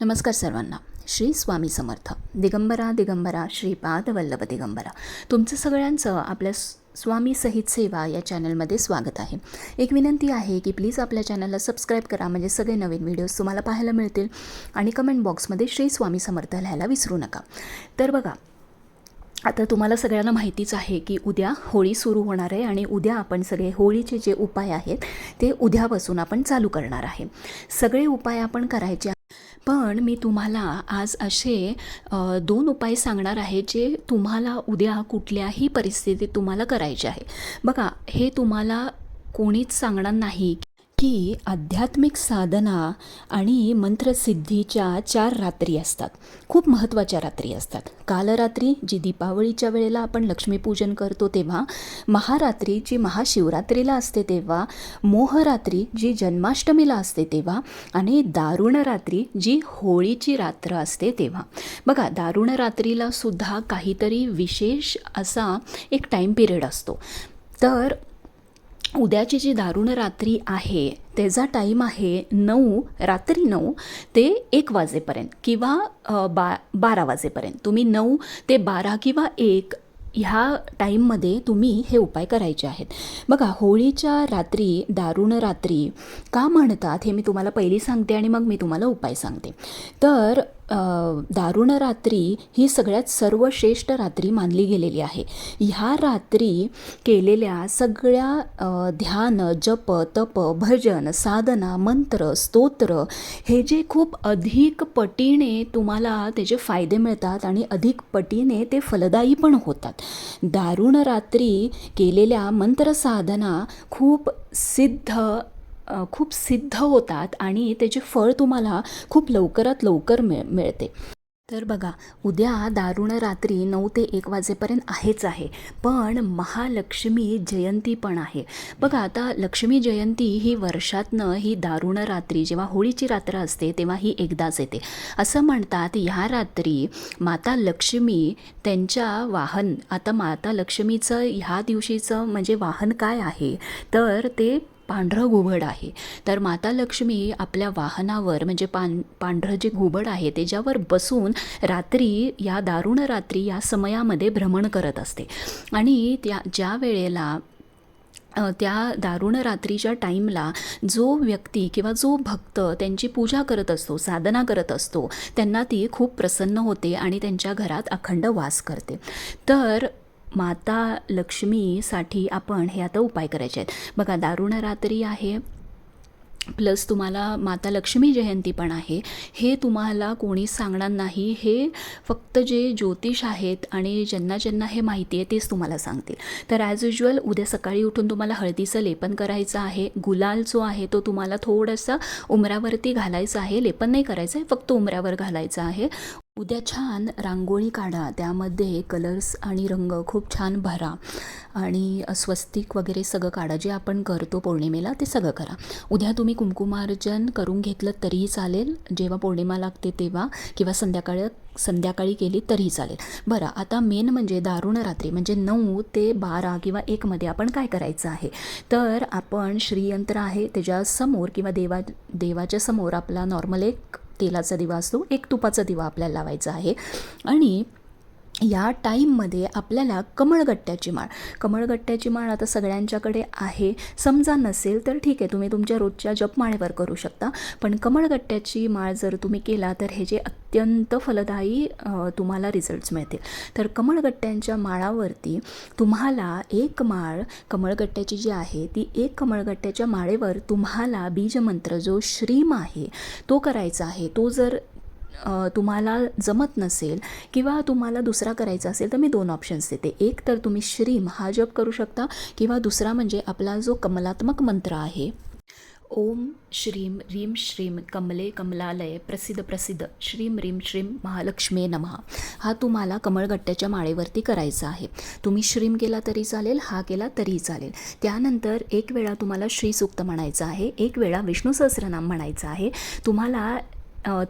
नमस्कार सर्वांना. श्री स्वामी समर्थ. दिगंबरा दिगंबरा श्रीपाद वल्लभ दिगंबरा. तुमचं सगळ्यांचं आपल्या स्वामी सहित सेवा या चॅनलमध्ये स्वागत आहे. एक विनंती आहे की प्लीज आपल्या चॅनलला सबस्क्राईब करा म्हणजे सगळे नवीन व्हिडिओज तुम्हाला पाहायला मिळतील आणि कमेंट बॉक्समध्ये श्री स्वामी समर्थ लिहायला विसरू नका. तर बघा आता तुम्हाला सगळ्यांना माहितीच आहे की उद्या होळी सुरू होणार आहे आणि उद्या आपण सगळे होळीचे जे उपाय आहेत ते उद्यापासून आपण चालू करणार आहे. सगळे उपाय आपण करायचे पण मी तुम्हाला आज असे दोन उपाय सांगणार आहे जे तुम्हाला उद्या कुठल्याही परिस्थितीत तुम्हाला करायचे आहे. बघा हे तुम्हाला कोणीच सांगणार नाही की आध्यात्मिक साधना आणि मंत्रसिद्धीच्या चार रात्री असतात. खूप महत्त्वाच्या रात्री असतात. कालरात्री जी दीपावलीच्या वेळेला आपण लक्ष्मीपूजन करतो तेव्हा महारात्री जी महाशिवरात्रीला असते तेव्हा मोहरात्री जी जन्माष्टमीला असते तेव्हा आणि दारुण रात्री जी होळीची रात्र असते तेव्हा. बघा दारुण रात्रीला सुद्धा काहीतरी विशेष असा एक टाईम पिरियड असतो. तर उद्याची जी दारुण रात्री आहे त्याचा टाईम आहे नऊ रात्री नऊ ते एक वाजेपर्यंत किंवा बा बारा वाजेपर्यंत. तुम्ही नऊ ते बारा किंवा एक ह्या टाईममध्ये तुम्ही हे उपाय करायचे आहेत. बघा होळीच्या रात्री दारुण रात्री का म्हणतात हे मी तुम्हाला पहिली सांगते आणि मग मी तुम्हाला उपाय सांगते. तर दारुण रात्री ही सगळ्यात सर्वश्रेष्ठ रात्री मानली गेलेली आहे. ह्या रात्री केलेल्या सगळ्या ध्यान जप तप भजन साधना मंत्र स्तोत्र हे जे खूप अधिक पटीने तुम्हाला त्याचे फायदे मिळतात आणि अधिक पटीने ते फलदायी पण होतात. दारुण रात्री केलेल्या मंत्रसाधना खूप सिद्ध खूप सिद्ध होतात आणि त्याचे फळ तुम्हाला खूप लवकरात लवकर मिळ मिळते. तर बघा उद्या दारुण रात्री नऊ ते एक वाजेपर्यंत आहेच आहे पण महालक्ष्मी जयंती पण आहे. बघा आता लक्ष्मी जयंती ही वर्षातनं ही दारुण रात्री जेव्हा होळीची रात्र असते तेव्हा ही एकदाच येते. असं म्हणतात ह्या रात्री माता लक्ष्मी त्यांच्या वाहन आता माता लक्ष्मीचं ह्या दिवशीचं म्हणजे वाहन काय आहे? तर ते पांढरं घुबड आहे. तर माता लक्ष्मी आपल्या वाहनावर म्हणजे पान पांढरं जे घुबड आहे त्याच्यावर बसून रात्री या दारुण रात्री या समयामध्ये भ्रमण करत असते. आणि त्या ज्या वेळेला त्या दारुण रात्रीच्या टाईमला जो व्यक्ती किंवा जो भक्त त्यांची पूजा करत असतो साधना करत असतो त्यांना ती खूप प्रसन्न होते आणि त्यांच्या घरात अखंड वास करते. तर माता लक्ष्मीसाठी आपण हे आता उपाय करायचे आहेत. बघा दारुण रात्री आहे प्लस तुम्हाला माता लक्ष्मी जयंती पण आहे. हे तुम्हाला कोणी सांगणार नाही. हे फक्त जे ज्योतिष आहेत आणि ज्यांना ज्यांना हे माहिती आहे तेच तुम्हाला सांगतील. तर ॲज युजल उद्या सकाळी उठून तुम्हाला हळदीचं लेपन करायचं आहे. गुलाल जो आहे तो तुम्हाला थोडासा उमऱ्यावरती घालायचा आहे. लेपन नाही करायचं आहे फक्त उमऱ्यावर घालायचं आहे. उद्या छान रांगोळी काढा. त्यामध्ये कलर्स आणि रंग खूप छान भरा. आणि स्वस्तिक वगैरे सगळं काढा. जे आपण करतो पौर्णिमेला ते सगळं करा. उद्या तुम्ही कुंकुमार्जन करून घेतलं तरीही चालेल. जेव्हा पौर्णिमा लागते तेव्हा किंवा संध्याकाळ संध्याकाळी केली तरीही चालेल. बरं आता मेन म्हणजे दारुण रात्री म्हणजे नऊ ते बारा किंवा एकमध्ये आपण काय करायचं आहे? तर आपण श्रीयंत्र आहे त्याच्यासमोर किंवा देवा देवाच्या समोर आपला नॉर्मल एक तेलाचा दिवा असतो एक तुपाचा दिवा आपल्याला लावायचा आहे. आणि या टाईममध्ये आपल्याला कमळगट्ट्याची माळ. कमळगट्ट्याची माळ आता सगळ्यांच्याकडे आहे. समजा नसेल तर ठीक आहे तुम्ही तुमच्या रोजच्या जपमाळेवर करू शकता. पण कमळगट्ट्याची माळ जर तुम्ही केला तर हे जे अत्यंत फलदायी तुम्हाला रिझल्ट्स मिळतील. तर कमळगट्ट्यांच्या माळावरती तुम्हाला एक माळ कमळगट्ट्याची जी आहे ती एक कमळगट्ट्याच्या माळेवर तुम्हाला बीजमंत्र जो श्रीम आहे तो करायचा आहे. तो जर तुम्हाला जमत नसेल किंवा तुम्हाला दुसरा करायचा असेल तर मी दोन ऑप्शन्स देते. एक तर तुम्ही श्रीम हा जप करू शकता किंवा दुसरा म्हणजे आपला जो कमलात्मक मंत्र आहे ओम श्रीम रीम श्रीम कमले कमलालय प्रसिद्ध प्रसिद्ध श्रीम रीम श्रीम महालक्ष्मी नमः. हा तुम्हाला कमळगट्ट्याच्या माळेवरती करायचा आहे. तुम्ही श्रीम केला तरी चालेल हा केला तरी चालेल. त्यानंतर एक वेळा तुम्हाला श्रीसूक्त म्हणायचं आहे एक वेळा विष्णू सहस्रनाम म्हणायचं आहे. तुम्हाला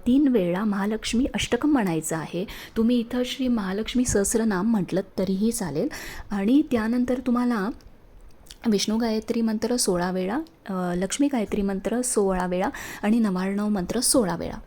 तीन वेळा महालक्ष्मी अष्टकम म्हणायचं आहे. तुम्ही इथं श्री महालक्ष्मी सहस्रनाम म्हटलं तरीही चालेल. आणि त्यानंतर तुम्हाला विष्णू गायत्री मंत्र सोळा वेळा लक्ष्मी गायत्री मंत्र सोळा वेळा आणि नवार्णव मंत्र सोळा वेळा.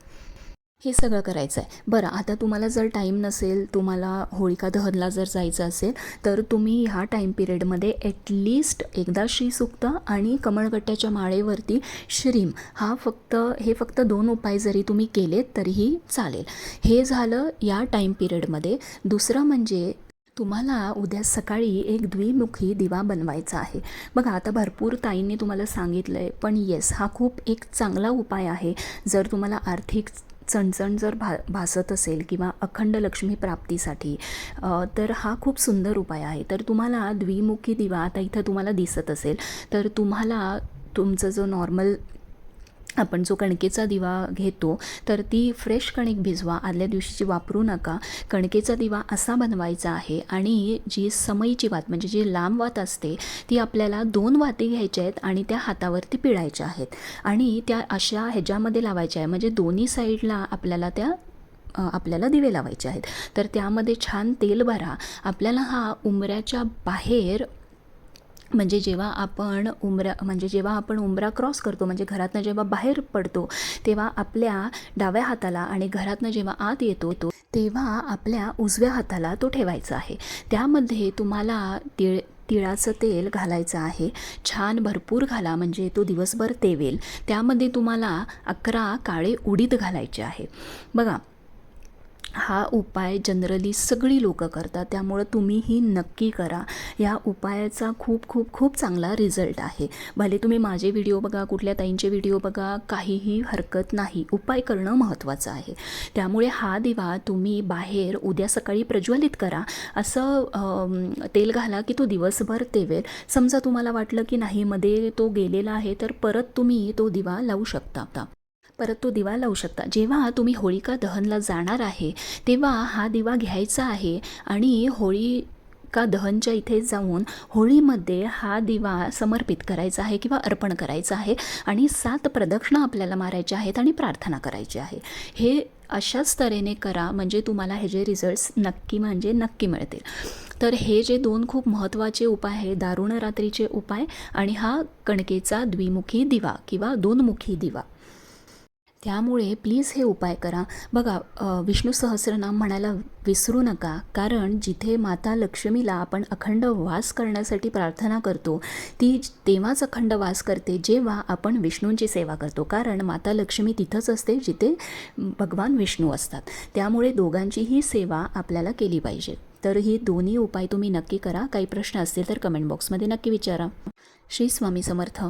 हे सगळं करायचं आहे बरं आता तुम्हाला जर टाईम नसेल तुम्हाला होळिका दहनला जर जायचं असेल तर तुम्ही ह्या टाईम पिरियडमध्ये ॲटलिस्ट एकदा श्रीसुक्त आणि कमळगट्ट्याच्या माळेवरती श्रीम. हा फक्त हे फक्त दोन उपाय जरी तुम्ही केलेत तरीही चालेल. हे झालं या टाईम पिरियडमध्ये दुसरं म्हणजे तुम्हाला उद्या सकाळी एक द्विमुखी दिवा बनवायचा आहे. बघा आता भरपूर ताईंनी तुम्हाला सांगितलं आहे पण येस हा खूप एक चांगला उपाय आहे. जर तुम्हाला आर्थिक चणचण जर भा भासत असेल किंवा अखंड लक्ष्मी प्राप्तीसाठी तर हा खूप सुंदर उपाय आहे. तर तुम्हाला द्विमुखी दिवा आता इथं तुम्हाला दिसत असेल तर तुम्हाला तुमचं जो नॉर्मल आपण जो कणकेचा दिवा घेतो तर ती फ्रेश कणिक भिजवा आदल्या दिवशीची वापरू नका. कणकेचा दिवा असा बनवायचा आहे आणि जी समईची वात म्हणजे जी लांब वात असते ती आपल्याला दोन वाती घ्यायच्या आहेत आणि त्या हातावरती पिळायच्या आहेत. आणि त्या अशा ह्याच्यामध्ये लावायच्या आहे म्हणजे दोन्ही साईडला आपल्याला त्या आपल्याला दिवे लावायचे आहेत. तर त्यामध्ये छान तेल भरा. आपल्याला हा उंबऱ्याच्या बाहेर म्हणजे जेव्हा आपण उमरा म्हणजे जेव्हा आपण उंबरा क्रॉस करतो म्हणजे घरातनं जेव्हा बाहेर पडतो तेव्हा आपल्या डाव्या हाताला आणि घरातनं जेव्हा आत येतो तो तेव्हा आपल्या उजव्या हाताला तो ठेवायचा आहे. त्यामध्ये तुम्हाला तिळ तिळाचं तेल घालायचं आहे. छान भरपूर घाला म्हणजे तो दिवसभर तेवेल. त्यामध्ये तुम्हाला अकरा काळे उडीद घालायचे आहे. बघा हा उपाय जनरली सगळी लोकं करतात. त्यामुळं तुम्हीही नक्की करा. या उपायाचा खूप खूप खूप चांगला रिझल्ट आहे. भले तुम्ही माझे व्हिडिओ बघा कुठल्या ताईंचे व्हिडिओ बघा काहीही हरकत नाही. उपाय करणं महत्त्वाचं आहे. त्यामुळे हा दिवा तुम्ही बाहेर उद्या सकाळी प्रज्वलित करा. असं तेल घाला की तो दिवसभर तेवेल. समजा तुम्हाला वाटलं की नाही मध्ये तो गेलेला आहे तर परत तुम्ही तो दिवा लावू शकता परत तो दिवा लावू शकता. जेव्हा तुम्ही होळिका दहनला जाणार आहे तेव्हा हा दिवा घ्यायचा आहे आणि होळी का दहनच्या इथे जाऊन होळीमध्ये हा दिवा समर्पित करायचा आहे किंवा अर्पण करायचा आहे आणि सात प्रदक्षिणा आपल्याला मारायच्या आहेत आणि प्रार्थना करायची आहे. हे अशाच तऱ्हेने करा म्हणजे तुम्हाला हे जे रिझल्ट्स नक्की म्हणजे नक्की मिळतील. तर हे जे दोन खूप महत्त्वाचे उपाय आहे दारुण रात्रीचे उपाय आणि हा कणकेचा द्विमुखी दिवा किंवा दोनमुखी दिवा. त्यामुळे प्लीज हे उपाय करा. बघा विष्णू सहस्रनाम म्हणायला विसरू नका कारण जिथे माता लक्ष्मीला आपण अखंड वास करण्यासाठी प्रार्थना करतो ती तेव्हाच अखंड वास करते जेव्हा आपण विष्णूंची सेवा करतो. कारण माता लक्ष्मी तिथंच असते जिथे भगवान विष्णू असतात. त्यामुळे दोघांचीही सेवा आपल्याला केली पाहिजे. तर ही दोन्ही उपाय तुम्ही नक्की करा. काही प्रश्न असतील तर कमेंट बॉक्समध्ये नक्की विचारा. श्री स्वामी समर्थ.